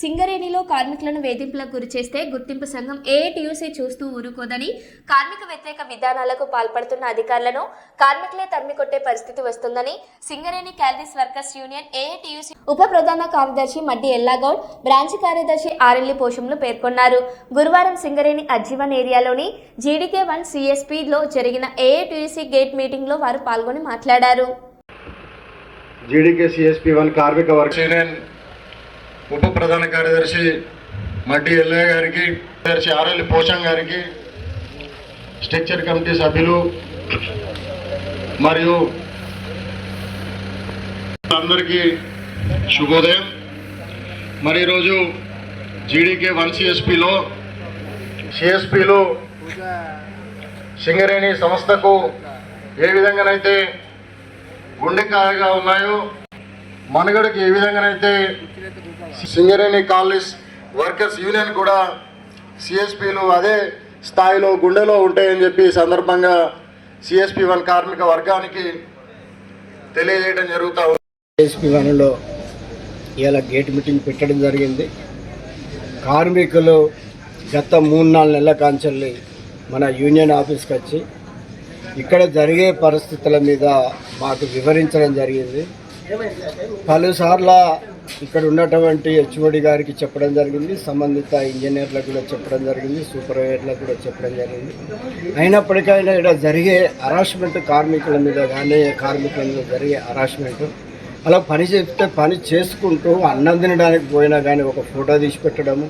సింగరేణిలో కార్మికులను వేధింపులకు గురి చేస్తే గుర్తింపు సంఘం ఏఐటియుసి చూస్తూ ఊరుకోదని కార్మిక వ్యతిరేక విధానాలకు పాల్పడుతున్న అధికారులను కార్మికులే తరిమికొట్టే పరిస్థితి వస్తుందని Singareni collieries workers union AITUC ఉప ప్రధాన కార్యదర్శి మడ్డి ఎల్లాగౌడ్ బ్రాంచ్ కార్యదర్శి ఆర్ఎల్లి పోషంలు పేర్కొన్నారు. గురువారం సింగరేణి అజ్జీవన్ ఏరియాలోని జీడీకే వన్ సిఎస్పిలో జరిగిన ఏఐటియుసి గేట్ మీటింగ్లో వారు పాల్గొని మాట్లాడారు. జీడీకే సిఎస్పి వన్ కార్మిక వర్గ యూనియన్ ఉప ప్రధాన కార్యదర్శి మడ్డి ఎల్లయ్య గారికి కార్యదర్శి ఆర్ఎల్ పోషం గారికి స్ట్రక్చర్ కమిటీ సభ్యులు మరియు అందరికీ శుభోదయం. మరి ఈరోజు జీడీకే వన్ సిఎస్పిలో సిఎస్పిలో సింగరేణి సంస్థకు ఏ విధంగానైతే గుండెకాయగా ఉన్నాయో మనుగడకి ఏ విధంగానైతే సింగరేణి కాలనీస్ వర్కర్స్ యూనియన్ కూడా సిఎస్పీలు అదే స్థాయిలో గుండెలో ఉంటాయని చెప్పి సందర్భంగా సిఎస్పి వన్ కార్మిక వర్గానికి తెలియజేయడం జరుగుతూ ఉంది. సిఎస్పి వన్లో ఇలా గేట్ మీటింగ్ పెట్టడం జరిగింది. కార్మికులు గత మూడు నాలుగు నెలల కాంచెల్లి మన యూనియన్ ఆఫీస్కి వచ్చి ఇక్కడ జరిగే పరిస్థితుల మీద మాకు వివరించడం జరిగింది. పలుసార్ల ఇక్కడ ఉన్నటువంటి హెచ్ఓడి గారికి చెప్పడం జరిగింది సంబంధిత ఇంజనీర్లకు కూడా చెప్పడం జరిగింది సూపర్వైజర్లకు కూడా చెప్పడం జరిగింది. అయినప్పటికైనా ఇక్కడ జరిగే హరాస్మెంట్ కార్మికుల మీద కానీ కార్మికుల మీద జరిగే హరాస్మెంట్ అలా పని చెప్తే పని చేసుకుంటూ అన్నం తినడానికి పోయినా కానీ ఒక ఫోటో తీసి పెట్టడము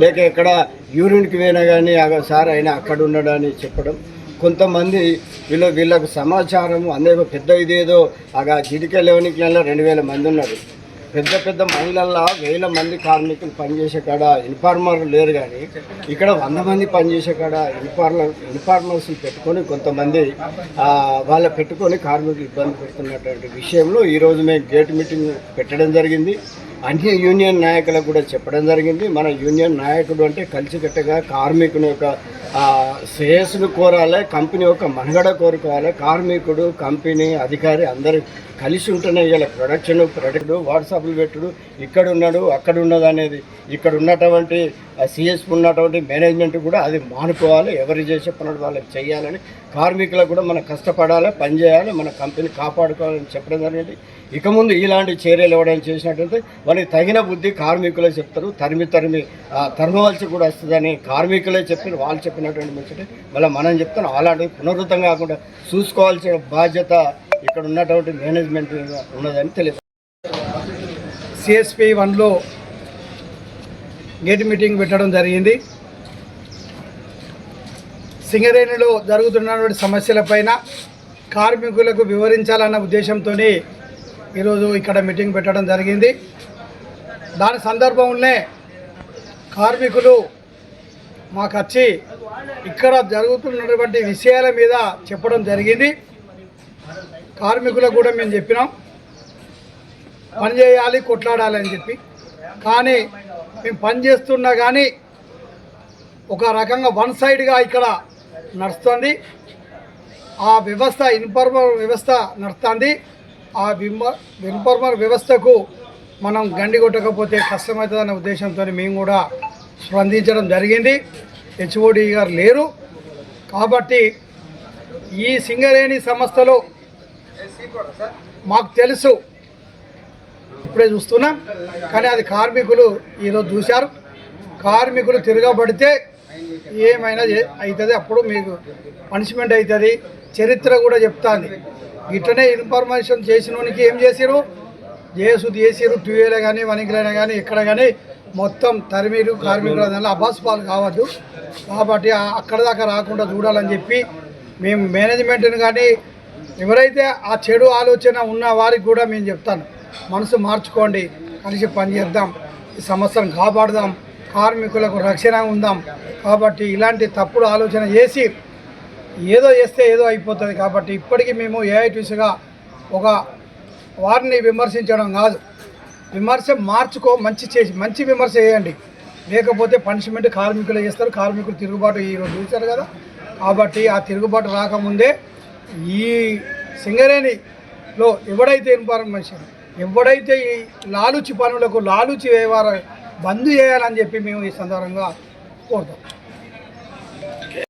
లేక ఎక్కడ యూరిన్కి పోయినా కానీ సార్ అయినా అక్కడ ఉండడాన్ని చెప్పడం కొంతమంది వీళ్ళ వీళ్ళకు సమాచారం అందే పెద్ద ఇదేదో అగా జిడికే లెవెనిక్లలో రెండు వేల మంది ఉన్నారు. పెద్ద పెద్ద మహిళల్లో వేల మంది కార్మికులు పనిచేసే కాడ ఇన్ఫార్మర్లు లేరు కానీ ఇక్కడ వంద మంది పనిచేసే కాడ ఇన్ఫార్మర్ ఇన్ఫార్మర్స్ పెట్టుకొని కొంతమంది వాళ్ళ పెట్టుకొని కార్మికులు ఇబ్బంది పెడుతున్నటువంటి విషయంలో ఈరోజు మేము గేట్ మీటింగ్ పెట్టడం జరిగింది. అన్ని యూనియన్ నాయకులకు కూడా చెప్పడం జరిగింది. మన యూనియన్ నాయకుడు అంటే కలిసికట్టుగా కార్మికుని యొక్క శ్రేయస్సును కోరాలి కంపెనీ యొక్క మనుగడ కోరుకోవాలి. కార్మికుడు కంపెనీ అధికారి అందరూ కలిసి ఉంటేనే ఇలా ప్రొడక్షన్ ప్రొడక్ట్ వాట్సాప్లు పెట్టుడు ఇక్కడ ఉన్నాడు అక్కడ ఉన్నది అనేది. ఇక్కడ ఉన్నటువంటి సిఎస్ ఉన్నటువంటి మేనేజ్మెంట్ కూడా అది మానుకోవాలి. ఎవరు చేసే పనులు వాళ్ళకి చేయాలని కార్మికులకు కూడా మనం కష్టపడాలి పనిచేయాలి మన కంపెనీ కాపాడుకోవాలని చెప్పడం జరిగింది. ఇక ముందు ఇలాంటి చర్యలు ఇవ్వడం చేసినట్లయితే వాళ్ళకి తగిన బుద్ధి కార్మికులే చెప్తారు. తరిమి తరిమి ఆ, తరమవలసి కూడా వస్తుందని కార్మికులే చెప్పిన వాళ్ళు చెప్పినటువంటి ముచ్చట మళ్ళీ మనం చెప్తాం అలాంటివి పునరుద్ధం కాకుండా చూసుకోవాల్సిన బాధ్యత ఇక్కడ ఉన్నటువంటి మేనేజ్మెంట్ ఉన్నదని తెలియదు. సిఎస్పి వన్లో గేట్ మీటింగ్ పెట్టడం జరిగింది. సింగరేణిలో జరుగుతున్నటువంటి సమస్యలపైన కార్మికులకు వివరించాలన్న ఉద్దేశంతో ఈరోజు ఇక్కడ మీటింగ్ పెట్టడం జరిగింది. దాని సందర్భంలోనే కార్మికులు మాకు వచ్చి ఇక్కడ జరుగుతున్నటువంటి విషయాల మీద చెప్పడం జరిగింది. కార్మికులకు కూడా మేము చెప్పినాం. పని చేయాలి కొట్లాడాలి అని చెప్పి. కానీ మేము పని చేస్తున్నా కానీ ఒక రకంగా వన్ సైడ్గా ఇక్కడ నడుస్తుంది. ఆ వ్యవస్థ ఇన్ఫర్మర్ వ్యవస్థ నడుస్తుంది. ఆ విమ వ్యవస్థకు మనం గండి కొట్టకపోతే కష్టమవుతుందనే ఉద్దేశంతో మేము కూడా స్పందించడం జరిగింది. హెచ్ఓడి గారు లేరు. కాబట్టి ఈ సింగరేణి సంస్థలో మాకు తెలుసు. ఇప్పుడే చూస్తున్నాం. కానీ అది కార్మికులు ఈరోజు చూశారు. కార్మికులు తిరగబడితే ఏమైనా అవుతుంది అప్పుడు మీకు పనిష్మెంట్ అవుతుంది చరిత్ర కూడా చెప్తాంది. ఇట్లనే ఇన్ఫర్మేషన్ చేసినోనికి ఏం చేసిరు జేసు చేసిరు టూఏలో కానీ వనికిలైనా కానీ ఎక్కడ కానీ మొత్తం తరిమీరు కార్మికుల దానిలో అబాస్ పాలు కావద్దు. కాబట్టి అక్కడ దాకా రాకుండా చూడాలని చెప్పి మేము మేనేజ్మెంట్ని కానీ ఎవరైతే ఆ చెడు ఆలోచన ఉన్న వారికి కూడా మేము చెప్తాను. మనసు మార్చుకోండి. కలిసి పనిచేద్దాం. ఈ సమస్యను కాపాడుదాం. కార్మికులకు రక్షణ ఉందాం. కాబట్టి ఇలాంటి తప్పుడు ఆలోచన చేసి ఏదో చేస్తే ఏదో అయిపోతుంది. కాబట్టి ఇప్పటికీ మేము ఏఐటీసీగా ఒక వారిని విమర్శించడం కాదు. విమర్శ మార్చుకో మంచి చేసి మంచి విమర్శ చేయండి. లేకపోతే పనిష్మెంట్ కార్మికులు చేస్తారు. కార్మికులు తిరుగుబాటు ఈరోజు చూశారు కదా? కాబట్టి ఆ తిరుగుబాటు రాకముందే ఈ సింగరేణిలో ఎవడైతే ఇన్ఫర్మేషన్ ఎవడైతే ఈ లాలుచి పనులకు లాలుచి వ్యవహార బంద్ చేయాలని చెప్పి మేము ఈ సందర్భంగా కోరుతాం